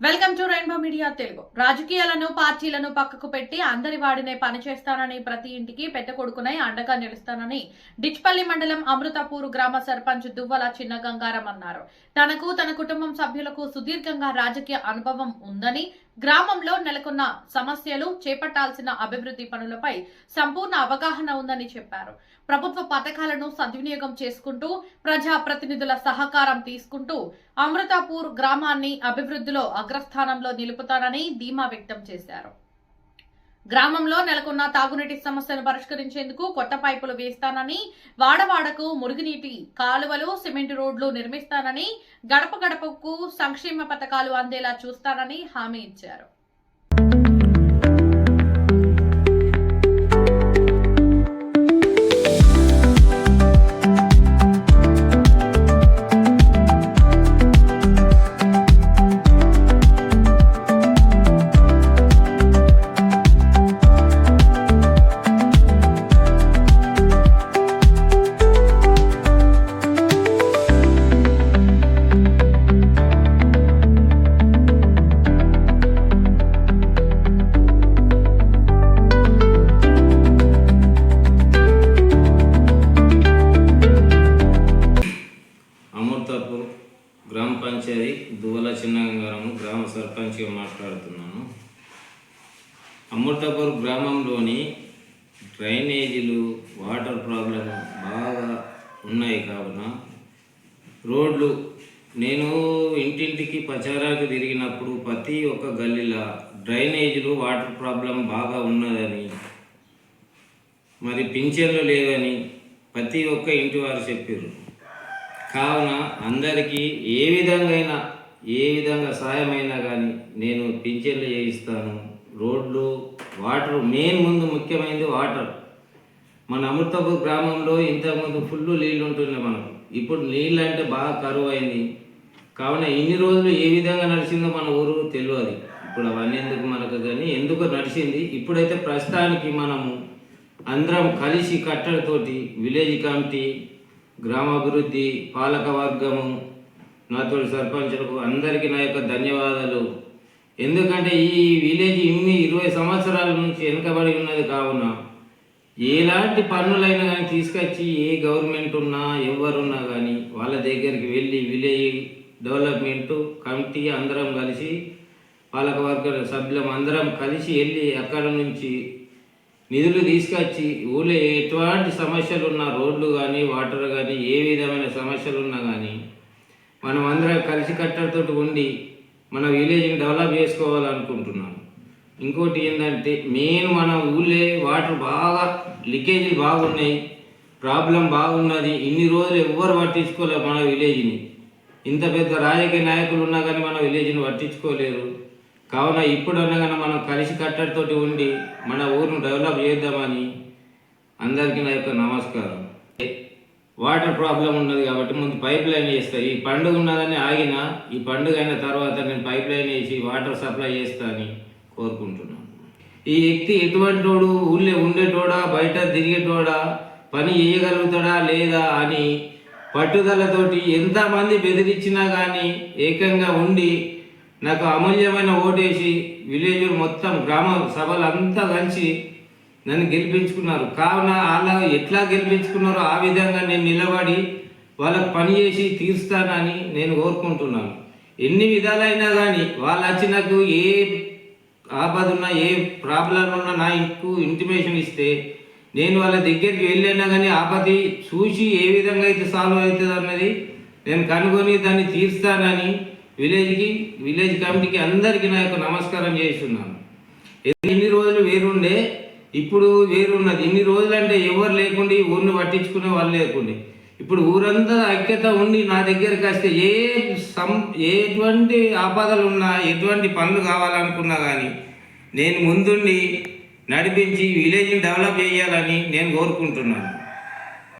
Welcome to rainbow media Telugu. రాజకీయాలను పార్టీలను పక్కకు పెట్టి అందరి వాడినే పనిచేస్తానని ప్రతి ఇంటికి పెద్ద కొడుకునై అండగా నిలుస్తానని డిచ్పల్లి మండలం అమృతపూర్ గ్రామ సర్పంచ్ దువ్వల చిన్న గంగారం అన్నారు. తనకు తన కుటుంబం సభ్యులకు సుదీర్ఘంగా రాజకీయ అనుభవం ఉందని గ్రామంలో నెలకొన్న సమస్యలు చేపట్టాల్సిన అభివృద్ధి పనులపై సంపూర్ణ అవగాహన ఉందని చెప్పారు. ప్రభుత్వ పథకాలను సద్వినియోగం చేసుకుంటూ ప్రజా ప్రతినిధుల సహకారం తీసుకుంటూ అమృతాపూర్ గ్రామాన్ని అభివృద్ధిలో అగ్రస్థానంలో నిలుపుతానని ధీమా వ్యక్తం చేశారు. గ్రామంలో నెలకొన్న తాగునీటి సమస్యను పరిష్కరించేందుకు కొత్త పైపులు వేస్తానని వాడవాడకు మురుగునీటి కాలువలు సిమెంట్ రోడ్లు నిర్మిస్తానని గడప గడపకు సంక్షేమ పథకాలు అందేలా చూస్తానని హామీ ఇచ్చారు. అమృతాపూర్ గ్రామ పంచాయతీ దువల చిన్నగంగారము గ్రామ సర్పంచ్గా మాట్లాడుతున్నాను. అమృతపూర్ గ్రామంలోని డ్రైనేజీలు వాటర్ ప్రాబ్లం బాగా ఉన్నాయి కావున రోడ్లు నేను ఇంటింటికి ప్రచారానికి తిరిగినప్పుడు ప్రతి ఒక్క గల్లీలో డ్రైనేజీలు వాటర్ ప్రాబ్లం బాగా ఉన్నదని మరి పింఛన్లు లేవని ప్రతి ఒక్క ఇంటి వారు చెప్పారు కావున అందరికీ ఏ విధంగా ఏ విధంగా సహాయమైనా కానీ నేను పింఛన్లు చేయిస్తాను. రోడ్లు వాటర్ మెయిన్ ముందు ముఖ్యమైనది వాటర్. మన అమృతపూర్ గ్రామంలో ఇంతకుముందు ఫుల్ నీళ్ళు ఉంటుండే మనకు. ఇప్పుడు నీళ్ళు అంటే బాగా కరువు అయింది కావున ఇన్ని రోజులు ఏ విధంగా నడిచిందో మన ఊరు తెలియదు ఇప్పుడు అవన్నీ ఎందుకు మనకు కానీ ఎందుకు నడిచింది? ఇప్పుడైతే ప్రస్తుతానికి మనము అందరం కలిసి కట్టడితోటి విలేజ్ కమిటీ గ్రామాభివృద్ధి పాలక వర్గము. నాతోటి సర్పంచులకు అందరికీ నా యొక్క ధన్యవాదాలు. ఎందుకంటే ఈ విలేజ్ ఇన్ని ఇరవై సంవత్సరాల నుంచి వెనుకబడి ఉన్నది కావున ఎలాంటి పన్నులైనా కానీ తీసుకొచ్చి ఏ గవర్నమెంట్ ఉన్నా ఎవరున్నా కానీ వాళ్ళ దగ్గరికి వెళ్ళి విలేజ్ డెవలప్మెంట్ కమిటీ అందరం కలిసి పాలక వర్గ సభ్యులం అందరం కలిసి వెళ్ళి అక్కడ నుంచి నిధులు తీసుకొచ్చి ఊళ్ళో ఎటువంటి సమస్యలు ఉన్నా రోడ్లు కానీ వాటర్ కానీ ఏ విధమైన సమస్యలు ఉన్నా కానీ మనం అందరం కలిసి కట్టడితోటి ఉండి మన విలేజ్ని డెవలప్ చేసుకోవాలనుకుంటున్నాను ఇంకోటి ఏంటంటే మెయిన్ మన ఊళ్ళే వాటర్ బాగా లీకేజీలు బాగున్నాయి ప్రాబ్లం బాగున్నది ఇన్ని రోజులు ఎవ్వరు పట్టించుకోలేరు మన విలేజ్ని. ఇంత పెద్ద రాజకీయ నాయకులు ఉన్నా కానీ మన విలేజ్ని పట్టించుకోలేరు. కావున ఇప్పుడు అనగానే మనం కలిసి కట్టడితోటి ఉండి మన ఊరును డెవలప్ చేద్దామని అందరికీ నా యొక్క నమస్కారం. వాటర్ ప్రాబ్లం ఉన్నది కాబట్టి ముందు పైప్ లైన్ చేస్తాను ఈ పండుగ ఉన్నదని ఆగిన ఈ పండుగ అయిన తర్వాత నేను పైప్ లైన్ వేసి వాటర్ సప్లై చేస్తానని కోరుకుంటున్నాను. ఈ వ్యక్తి ఎటువంటి వాడు ఊళ్ళో ఉండేటోడా? బయట తిరిగేటోడా? పని చేయగలుగుతాడా లేదా అని పట్టుదలతోటి ఎంతమంది బెదిరించినా కానీ ఏకంగా ఉండి నాకు అమూల్యమైన ఓటేసి విలేజ్ మొత్తం గ్రామ సభలు అంతా కలిసి నన్ను గెలిపించుకున్నారు. కావున అలా ఎట్లా గెలిపించుకున్నారో ఆ విధంగా నేను నిలబడి వాళ్ళకు పని చేసి తీరుస్తానని నేను కోరుకుంటున్నాను. ఎన్ని విధాలైనా కానీ వాళ్ళు వచ్చి నాకు ఏ ఆపద ఉన్నా ఏ ప్రాబ్లం ఉన్నా నా ఇంటికి ఇంటిమేషన్ ఇస్తే నేను వాళ్ళ దగ్గరికి వెళ్ళినా కానీ ఆపది చూసి ఏ విధంగా అయితే సాల్వ్ అవుతుంది అన్నది నేను కనుగొని దాన్ని తీరుస్తానని విలేజ్కి విలేజ్ కమిటీకి అందరికీ నా యొక్క నమస్కారం చేస్తున్నాను. ఎన్ని రోజులు వేరుండే ఇప్పుడు వేరున్నది. ఇన్ని రోజులు అంటే ఎవరు లేకుండి ఊరిని పట్టించుకునే వాళ్ళు లేకుండే. ఇప్పుడు ఊరంతా ఐక్యత ఉండి నా దగ్గరికి వస్తే ఏ సం ఎటువంటి ఆపదలు ఉన్నా ఎటువంటి పనులు కావాలనుకున్నా కానీ నేను ముందుండి నడిపించి విలేజ్ని డెవలప్ చేయాలని నేను కోరుకుంటున్నాను.